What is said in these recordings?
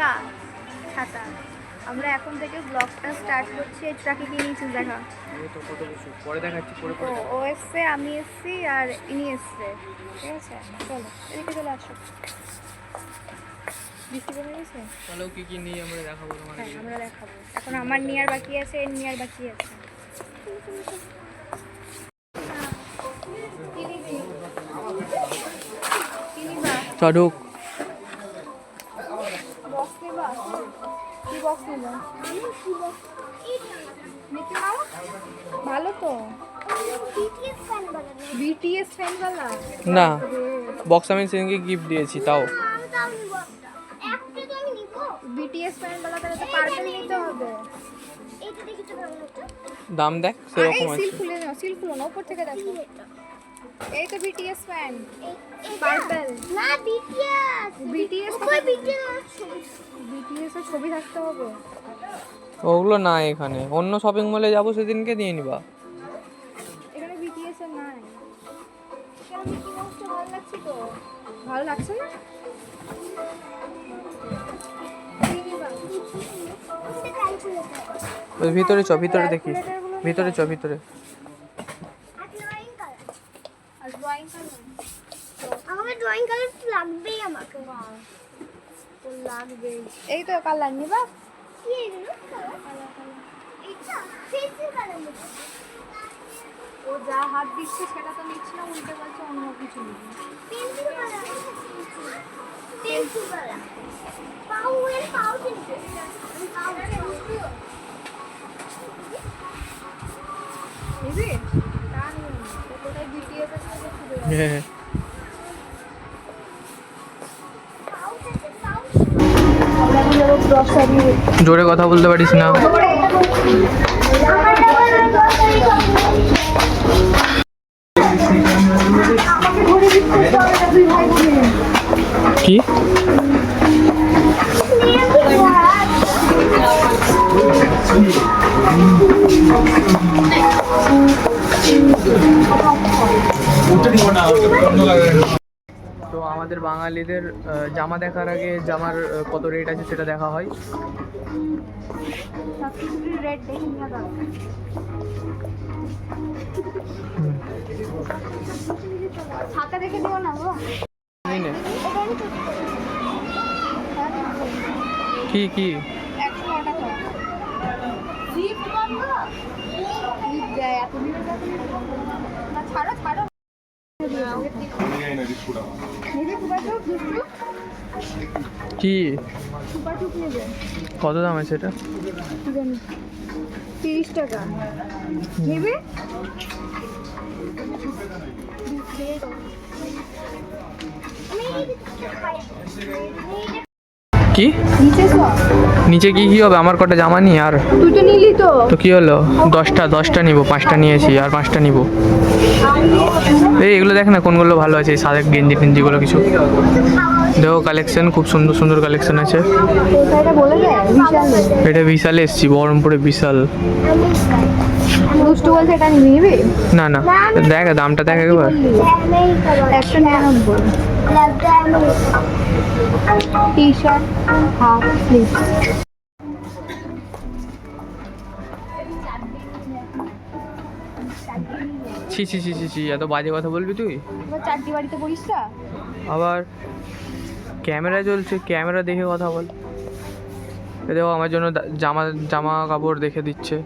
টাকা খাতা আমরা এখন থেকে ব্লগটা স্টার্ট করছি ট্রাকে কি নিয়েছিস দেখা। পরে দেখাচ্ছি পরে ও এসছে আমি এসছি আর ইনি এসছে। ঠিক আছে চলো এদিকে চলে আসো। চলো কি কি নিয়ে আমরা দেখাবো তোমার হ্যাঁ আমরা দেখাবো। এখন আমার নিয়ার বাকি আছে এর নিয়ার বাকি আছে। চড়ুক ভালো তো। বিটিএস ফ্যান না বক্স আমি সেদিনকে গিফট দিয়েছি তাও। বিটিএস ফ্যান তাহলে তো পার্পল নিতে হবে। দাম দেখ সেরকম সিল খুলে নাও সিল খুলো না উপর থেকে দেখো। এই তো বিটিএস ফ্যান পার্পল না বিটিএস বিটিএস বিটিএস বিটিএস এর ছবি। থাকতে হবে। ওগুলো না এখানে। অন্য শপিং মলে যাব সেদিনকে দিয়ে নিবা। এখানে বিটিএস এর নাই। কেন মিকি মাউসটা ভালো লাগছে তো? ভালো লাগছে না? ওই ভিতরে চ ভিতরে দেখি। ভিতরে চ ভিতরে আর ড্রয়িং কালার আমাকে ড্রয়িং কালার লাগবেই আমাকে তো লাগবে। এই তো কালার নিবা। কি এগুলো? ও যা হাত দিচ্ছে সেটা তো নিচ্ছে না উল্টে বলছে অন্য কিছু নিবি। কোথায় বিটিএস আছে জোরে কথা বলতে পারিস না। আমার আহ, জামা দেখার আগে জামার কত রেট আছে সেটা দেখা হয়। কি কি? ছাড়ো ছাড়ো। কি? কত দাম আছে এটা? তিরিশ টাকা। নেবে? কি? নিচে কি কি হবে? আমার কটা জামা নিয়ে আর? তুই তো নিলি তো। তো কি হলো? দশটা দশটা নিবো পাঁচটা নিয়েছি আর পাঁচটা নিবো। এই এগুলো দেখ না কোনগুলো ভালো আছে এই সাদা গেঞ্জি টেঞ্জিগুলো কিছু। দেখো কালেকশন খুব সুন্দর সুন্দর কালেকশন আছে। এটা বিশাল। এসছি বহরমপুরে বিশাল। না না দেখ দামটা দেখ একবার। একশো নিরানব্বই। টি শার্ট হাফ স্লিভ ছি ছি ছি ছি ছি এত বাজে কথা বলবি তুই? চারটি বাড়িতে পড়িস না? আবার ক্যামেরা চলছে ক্যামেরা দেখে কথা বল। এ দেখো আমার জন্য জামা জামা কাপড় দেখে দিচ্ছে।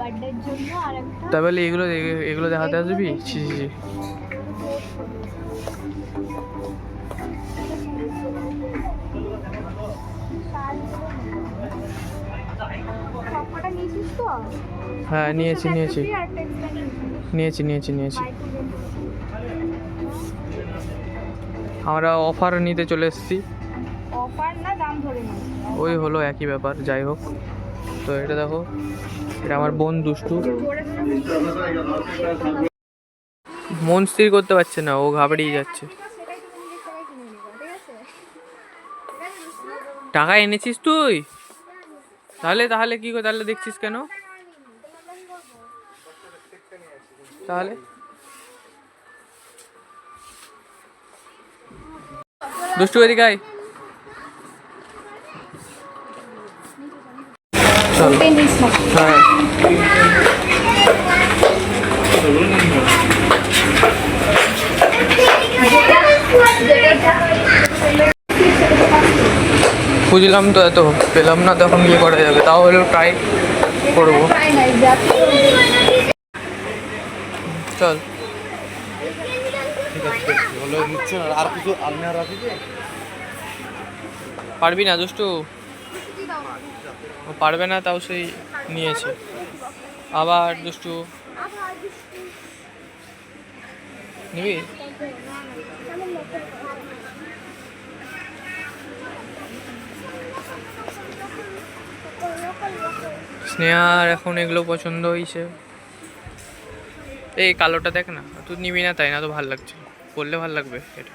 বার্থডের জন্য আর একটা। তা বলে এগুলো এগুলো দেখাতে আসবি? ছি ছি ছি। হ্যাঁ নিয়েছি নিয়েছি। নিয়েছি। নিয়েছি নিয়েছি আমরা অফার নিতে চলে এসেছি। ওই হলো একই ব্যাপার যাই হোক। তো এটা দেখো এটা আমার বোন দুষ্টু। মন স্থির করতে পারছে না ও ঘাবড়িয়ে যাচ্ছে? টাকা এনেছিস তুই? তাহলে তাহলে কি করে তাহলে দেখছিস কেন? তাহলে? দুষ্টু, এদিকে আয়। চল ওটাই নিস না হ্যাঁ বুঝলাম তো এত, পেলাম না তখন গিয়ে করা যাবে, তাও হলেও ট্রাই করব। চল। আর কিছু আলমিরা রাখি পারবি না দুষ্টু। ও পারবে না তাও সেই নিয়েছে। আবার দুষ্টু। নিবি? স্নেহার এখন এগুলো পছন্দ হয়েছে এই কালোটা দেখ না তুই নিবি না তাই না তো ভালো লাগছে। পরলে ভালো লাগবে এটা।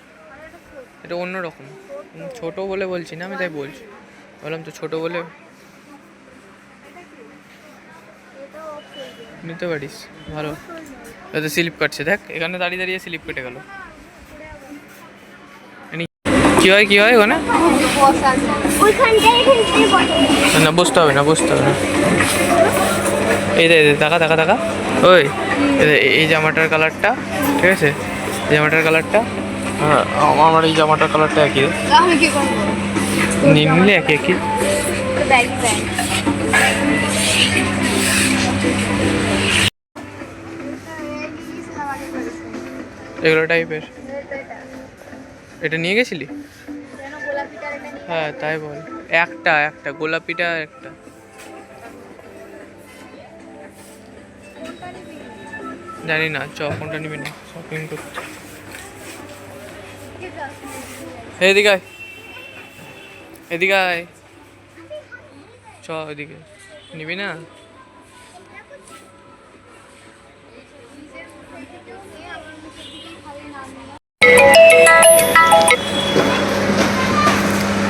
এটা অন্যরকম হুম, ছোট বলে বলছি না আমি তাই বলছি। বললাম তো ছোট বলে নিতে পারিস ভালো। এতে স্লিপ কাটছে। দেখ এখানে দাঁড়িয়ে দাঁড়িয়ে স্লিপ কেটে গেল। কি হয় কি হয় ওখানে? না বসতে হবে না বসতে হবে না। এই দে এই দে, তাকা তাকা তাকা ওই, এই জামাটার কালারটা, ঠিক আছে? জামাটার কালারটা হ্যাঁ আমার এই জামাটার কালারটা একই। নিয়ে একই একই? এগুলো টাইপের এটা নিয়ে গেছিলি? হ্যাঁ তাই বল। একটা একটা, গোলাপিটা একটা। জানি না, চ, কোনটা নিবি না? শপিং করতে। এদিকে আয়। এদিকে আয়। চ, এদিকে। নিবি না?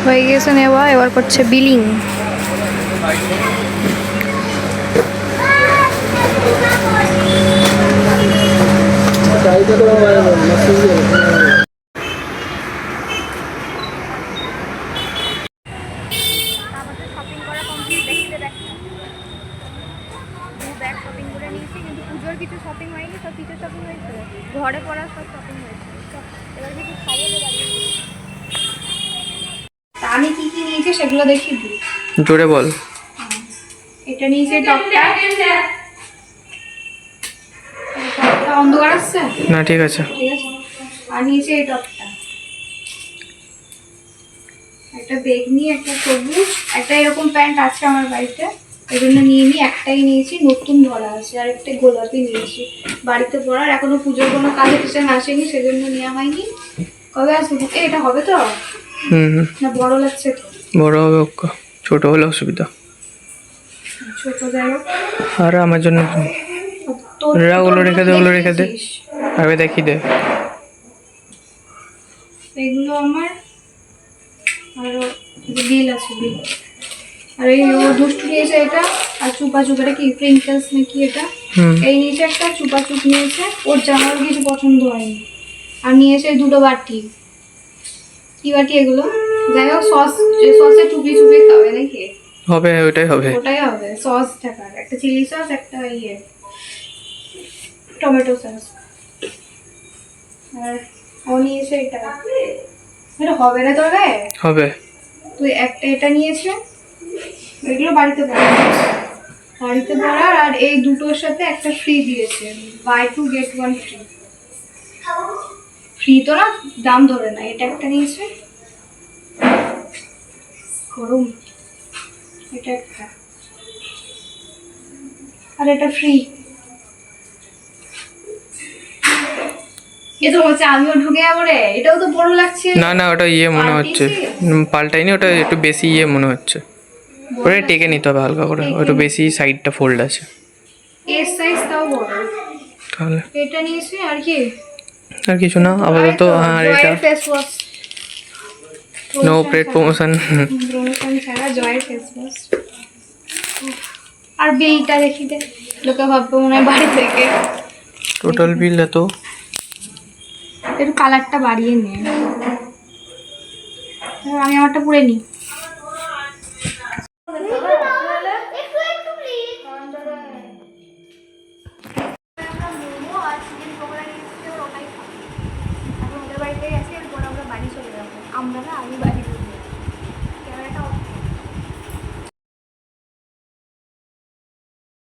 হয়ে গেছে নেওয়া, এবার করছে বিলিং কিছু শপিং হয়নি সব কিছু শপিং হয়েছে ঘরে পড়ার সব শপিং হয়েছে এবার কিছু খাব আমি কি কি নিয়েছি সেগুলো দেখিয়ে দিই। জোরে বল। এটা নিয়েছি টপটা অন্ধকার আসছে না ঠিক আছে। ঠিক আছে। আর নিয়েছি এই টপটা। একটা বেগনি একটা সবুজ একটা এরকম প্যান্ট আছে আমার বাড়িতে। এই জন্য নিয়ে নিই একটাই নিয়েছি নতুন ধরা আছে আর একটা গোলাপি নিয়েছি। বাড়িতে পড়ার এখনও পুজোর কোনো কাজে টিচার আসেনি সেজন্য নেওয়া হয়নি। কবে আসবে? এ, এটা হবে তো? না বড় লাগছে তো? বড় হবে ছোট হলে অসুবিধা। ছোট যাই আর আমার জন্য ওগুলো রেখে দে, ওগুলো রেখে দে। আগে দেখি দে। এগুলো আমার আর বিল আছে বিল। আর এই ও দুষ্টু নিয়েছে এটা আর চুপা চুপ এটা কি প্রিঙ্কেলস নাকি এটা? এই নিয়েছে একটা চুপা চুপ নিয়েছে ওর জামার কিছু পছন্দ হয়নি। আর নিয়েছে দুটো বাটি। কি বাটি এগুলো? যাই হোক সস যে সসে চুপি চুপি খাবে নাকি? হবে ওইটাই হবে। ওটাই হবে সস থাকার। একটা চিলি সস একটা ইয়ে। টমেটো সস আর ও নিয়েছে এটা এটা হবে না তবে? হবে। তুই একটা এটা নিয়েছে। এগুলো বাড়িতে পড়া বাড়িতে পড়ার আর এই দুটোর সাথে একটা ফ্রি দিয়েছে। Buy two get one free free তো না দাম ধরে না। এটা একটা নিয়েছে। গরম। এটা একটা। আর এটা ফ্রি এ তো হচ্ছে আমিও ঢুকে যাব রে। এটাও তো বড় লাগছে। না না ওটা ইয়ে মনে হচ্ছে? পাল্টাইনি ওটা একটু বেশি ইয়ে মনে হচ্ছে। ওটা টেকে নিতে হবে হালকা করে ওটা বেশি সাইডটা ফোল্ড আছে। এর সাইজ তাও বড়। তাহলে। এটা নিয়েছি আর কি? আর কিছু না আপাতত আর এটা নো প্রেড প্রমোশন প্রমোশন জয়ের ফেস ওয়াশ আর বিলটা দেখি দে। লোকে ভাববে মনে হয় বাড়ি থেকে। টোটাল বিল এত? একটু কালারটা বাড়িয়ে নে। আমি আমারটা পুড়ে নিই।